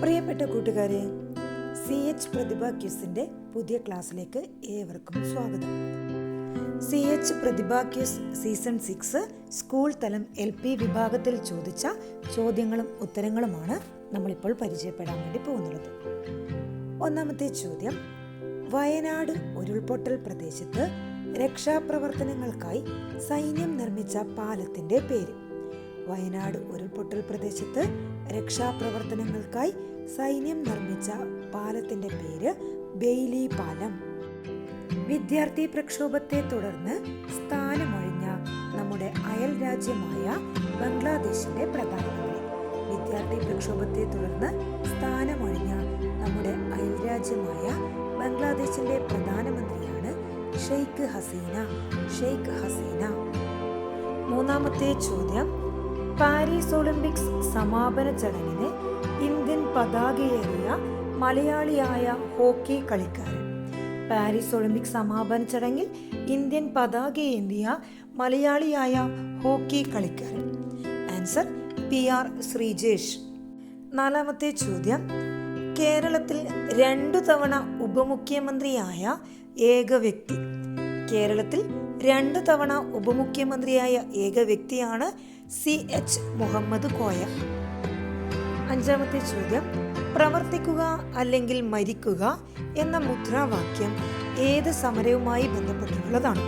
പ്രിയപ്പെട്ട കൂട്ടുകാരെ C H പ്രതിഭ ക്യൂസിന്റെ പുതിയ ക്ലാസ്സിലേക്ക് ഏവർക്കും സ്വാഗതം. C H Prathibha quiz season six school തലം എൽ പി വിഭാഗത്തിൽ ചോദിച്ച ചോദ്യങ്ങളും ഉത്തരങ്ങളുമാണ് നമ്മളിപ്പോൾ പരിചയപ്പെടാൻ വേണ്ടി പോകുന്നത്. ഒന്നാമത്തെ ചോദ്യം വയനാട് ഉരുൾപൊട്ടൽ പ്രദേശത്ത് രക്ഷാപ്രവർത്തനങ്ങൾക്കായി സൈന്യം നിർമ്മിച്ച പാലത്തിന്റെ പേര്. വയനാട് ഉരുൾപൊട്ടൽ പ്രദേശത്ത് രക്ഷാപ്രവർത്തനങ്ങൾക്കായി സൈന്യം നിർമ്മിച്ച പാലത്തിന്റെ പേര് ബെയ്ലി പാലം. വിദ്യാർത്ഥി പ്രക്ഷോഭത്തെ തുടർന്ന് സ്ഥാനമൊഴിഞ്ഞ നമ്മുടെ അയൽ രാജ്യമായ ബംഗ്ലാദേശിന്റെ പ്രധാനമന്ത്രി. വിദ്യാർത്ഥി പ്രക്ഷോഭത്തെ തുടർന്ന് സ്ഥാനമൊഴിഞ്ഞ നമ്മുടെ അയൽ രാജ്യമായ ബംഗ്ലാദേശിന്റെ പ്രധാനമന്ത്രിയാണ് ഷെയ്ഖ് ഹസീന. ഷെയ്ഖ് ഹസീന. മൂന്നാമത്തെ ചോദ്യം പാരീസ് ഒളിമ്പിക്സ് സമാപന ചടങ്ങിന് ഇന്ത്യൻ പതാകയേറിയ മലയാളിയായ ഹോക്കി കളിക്കാരൻ. പാരീസ് ഒളിമ്പിക്സ് സമാപന ചടങ്ങിൽ ഇന്ത്യൻ പതാകയേന്തിയ മലയാളിയായ ഹോക്കി കളിക്കാരൻ. Answer P R Sreejesh. നാലാമത്തെ ചോദ്യം. കേരളത്തിൽ രണ്ടു തവണ ഉപമുഖ്യമന്ത്രിയായ ഏക വ്യക്തി കേരളത്തിൽ രണ്ടു തവണ ഉപമുഖ്യമന്ത്രിയായ ഏക വ്യക്തിയാണ് സി എച്ച് മുഹമ്മദ് കോയ. അഞ്ചാമത്തെ ചോദ്യം പ്രവർത്തിക്കുക അല്ലെങ്കിൽ മരിക്കുക എന്ന മുദ്രാവാക്യം ഏത് സമരവുമായി ബന്ധപ്പെട്ടിട്ടുള്ളതാണ്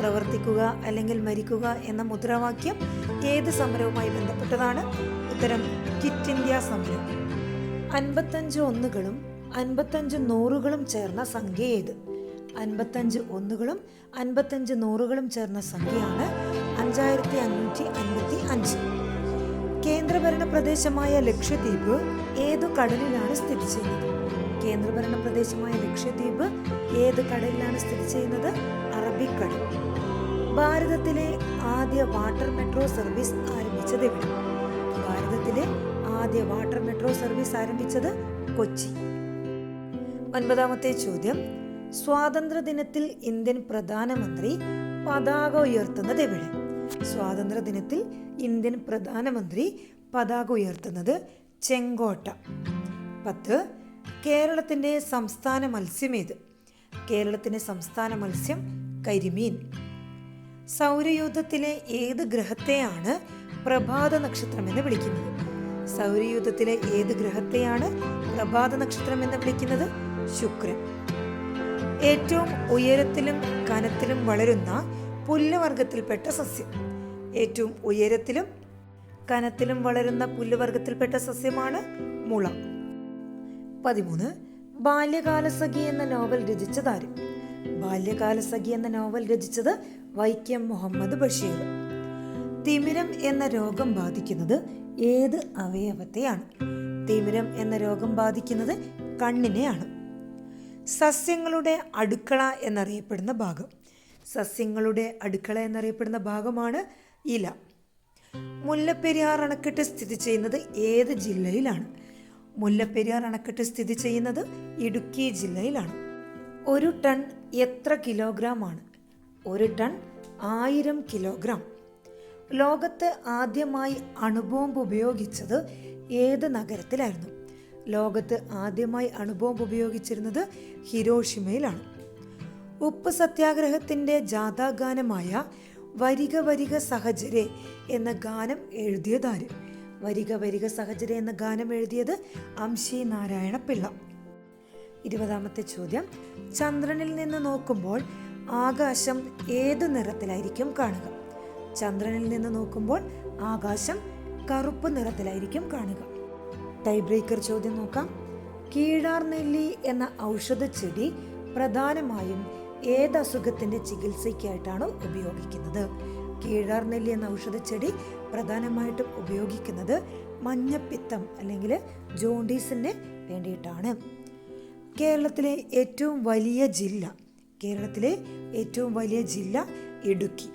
പ്രവർത്തിക്കുക അല്ലെങ്കിൽ മരിക്കുക എന്ന മുദ്രാവാക്യം ഏത് സമരവുമായി ബന്ധപ്പെട്ടതാണ്? ഉത്തരം കിറ്റ് ഇന്ത്യ സമരം. അൻപത്തഞ്ച് ഒന്നുകളും അൻപത്തഞ്ച് നൂറുകളും ചേർന്ന സംഖ്യ ഏത്? അൻപത്തഞ്ച് ഒന്നുകളും അൻപത്തഞ്ച് നൂറുകളും ചേർന്ന സംഖ്യയാണ് അഞ്ചായിരത്തി അഞ്ഞൂറ്റി അൻപത്തി അഞ്ച്. കേന്ദ്രഭരണ പ്രദേശമായ ലക്ഷദ്വീപ് ഏതു കടലിലാണ് സ്ഥിതി ചെയ്യുന്നത്? കേന്ദ്രഭരണ പ്രദേശമായ ലക്ഷദ്വീപ് ഏത് കടലിലാണ് സ്ഥിതി ചെയ്യുന്നത്? അറബിക്കടൽ. ഭാരതത്തിലെ ആദ്യ വാട്ടർ മെട്രോ സർവീസ് ആരംഭിച്ചത് എവിടെ? ഭാരതത്തിലെ ആദ്യ വാട്ടർ മെട്രോ സർവീസ് ആരംഭിച്ചത് കൊച്ചി. ഒൻപതാമത്തെ ചോദ്യം സ്വാതന്ത്ര്യ ദിനത്തിൽ ഇന്ത്യൻ പ്രധാനമന്ത്രി പതാക ഉയർത്തുന്നത് എവിടെ? സ്വാതന്ത്ര്യദിനത്തിൽ ഇന്ത്യൻ പ്രധാനമന്ത്രി പതാക ഉയർത്തുന്നത് ചെങ്കോട്ട. പത്ത് കേരളത്തിന്റെ സംസ്ഥാന മത്സ്യം ഏത്? കേരളത്തിന്റെ സംസ്ഥാന മത്സ്യം കരിമീൻ. സൗരയൂഥത്തിലെ ഏത് ഗ്രഹത്തെയാണ് പ്രഭാത നക്ഷത്രം എന്ന് വിളിക്കുന്നത്? സൗരയൂഥത്തിലെ ഏത് ഗ്രഹത്തെയാണ് പ്രഭാത നക്ഷത്രം എന്ന് വിളിക്കുന്നത്? ശുക്രൻ. ഏറ്റവും ഉയരത്തിലും കനത്തിലും വളരുന്ന പുല്ലുവർഗത്തിൽപ്പെട്ട സസ്യം. ഏറ്റവും ഉയരത്തിലും കനത്തിലും വളരുന്ന പുല്ലുവർഗത്തിൽപ്പെട്ട സസ്യമാണ് മുള. പതിമൂന്ന്. ബാല്യകാലസഖി എന്ന നോവൽ രചിച്ചത് രചിച്ചതാര് ബാല്യകാലസഖി എന്ന നോവൽ രചിച്ചത് വൈക്കം മുഹമ്മദ് ബഷീർ. തിമിരം എന്ന രോഗം ബാധിക്കുന്നത് ഏത് അവയവത്തെയാണ്? തിമിരം എന്ന രോഗം ബാധിക്കുന്നത് കണ്ണിനെയാണ്. സസ്യങ്ങളുടെ അടുക്കള എന്നറിയപ്പെടുന്ന ഭാഗം. സസ്യങ്ങളുടെ അടുക്കള എന്നറിയപ്പെടുന്ന ഭാഗമാണ് ഇല. മുല്ലപ്പെരിയാർ അണക്കെട്ട് സ്ഥിതി ചെയ്യുന്നത് ഏത് ജില്ലയിലാണ്? മുല്ലപ്പെരിയാർ അണക്കെട്ട് സ്ഥിതി ചെയ്യുന്നത് ഇടുക്കി ജില്ലയിലാണ്. ഒരു ടൺ എത്ര കിലോഗ്രാം ആണ് ഒരു ടൺ ആയിരം കിലോഗ്രാം. ലോകത്ത് ആദ്യമായി അണുബോംബ് ഉപയോഗിച്ചത് ഏത് നഗരത്തിലായിരുന്നു? ലോകത്ത് ആദ്യമായി അണുബോംബ് ഉപയോഗിച്ചിരുന്നത് ഹിരോഷിമയിലാണ്. ഉപ്പ് സത്യാഗ്രഹത്തിന്റെ ജാഥാഗാനമായ വരിക വരിക സഹചരെ എന്ന ഗാനം എഴുതിയതാര് വരിക വരിക സഹചരെ എന്ന ഗാനം എഴുതിയത് അംശി നാരായണ പിള്ള ഇരുപതാമത്തെ ചോദ്യം. ചന്ദ്രനിൽ നിന്ന് നോക്കുമ്പോൾ ആകാശം ഏത് നിറത്തിലായിരിക്കും കാണുക? ചന്ദ്രനിൽ നിന്ന് നോക്കുമ്പോൾ ആകാശം കറുപ്പ് നിറത്തിലായിരിക്കും കാണുക. ടൈ ബ്രേക്കർ ചോദ്യം നോക്കാം. കീഴാർ നെല്ലി എന്ന ഔഷധ ചെടി പ്രധാനമായും ഏത് അസുഖത്തിന്റെ ചികിത്സയ്ക്കായിട്ടാണ് ഉപയോഗിക്കുന്നത്? കീഴാർ നെല്ലി എന്ന ഔഷധ ചെടി പ്രധാനമായിട്ടും ഉപയോഗിക്കുന്നത് മഞ്ഞപ്പിത്തം അല്ലെങ്കിൽ ജോണ്ടീസിന് വേണ്ടിയിട്ടാണ്. കേരളത്തിലെ ഏറ്റവും വലിയ ജില്ല കേരളത്തിലെ ഏറ്റവും വലിയ ജില്ല ഇടുക്കി.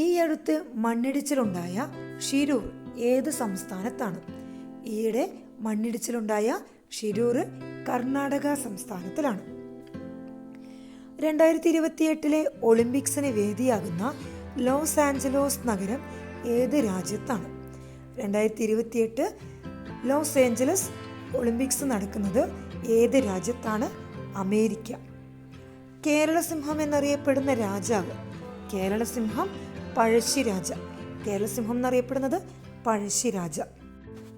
ഈ അടുത്ത് മണ്ണിടിച്ചിലുണ്ടായ ഷിരൂർ ഏത് സംസ്ഥാനത്താണ്? ഈയിടെ മണ്ണിടിച്ചിലുണ്ടായ ഷിരൂർ കർണാടക സംസ്ഥാനത്തിലാണ്. രണ്ടായിരത്തി ഇരുപത്തിയെട്ടിലെ ഒളിമ്പിക്സിന് വേദിയാകുന്ന ലോസ് ആഞ്ചലോസ് നഗരം ഏത് രാജ്യത്താണ്? രണ്ടായിരത്തി ഇരുപത്തിയെട്ട് ലോസ് ഏഞ്ചലസ് ഒളിമ്പിക്സ് നടക്കുന്നത് ഏത് രാജ്യത്താണ്? അമേരിക്ക. കേരളസിംഹം എന്നറിയപ്പെടുന്ന രാജാവ്. കേരളസിംഹം പഴശ്ശിരാജ. കേരളസിംഹം എന്നറിയപ്പെടുന്നത് പഴശ്ശിരാജ.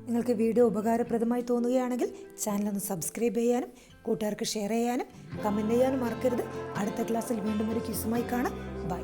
നിങ്ങൾക്ക് വീഡിയോ ഉപകാരപ്രദമായി തോന്നുകയാണെങ്കിൽ ചാനൽ ഒന്ന് സബ്സ്ക്രൈബ് ചെയ്യാനും കൂട്ടുകാർക്ക് ഷെയർ ചെയ്യാനും കമന്റ് ചെയ്യാനും മറക്കരുത്. അടുത്ത ക്ലാസ്സിൽ വീണ്ടും ഒരു ക്യൂസുമായി കാണാം. ബൈ.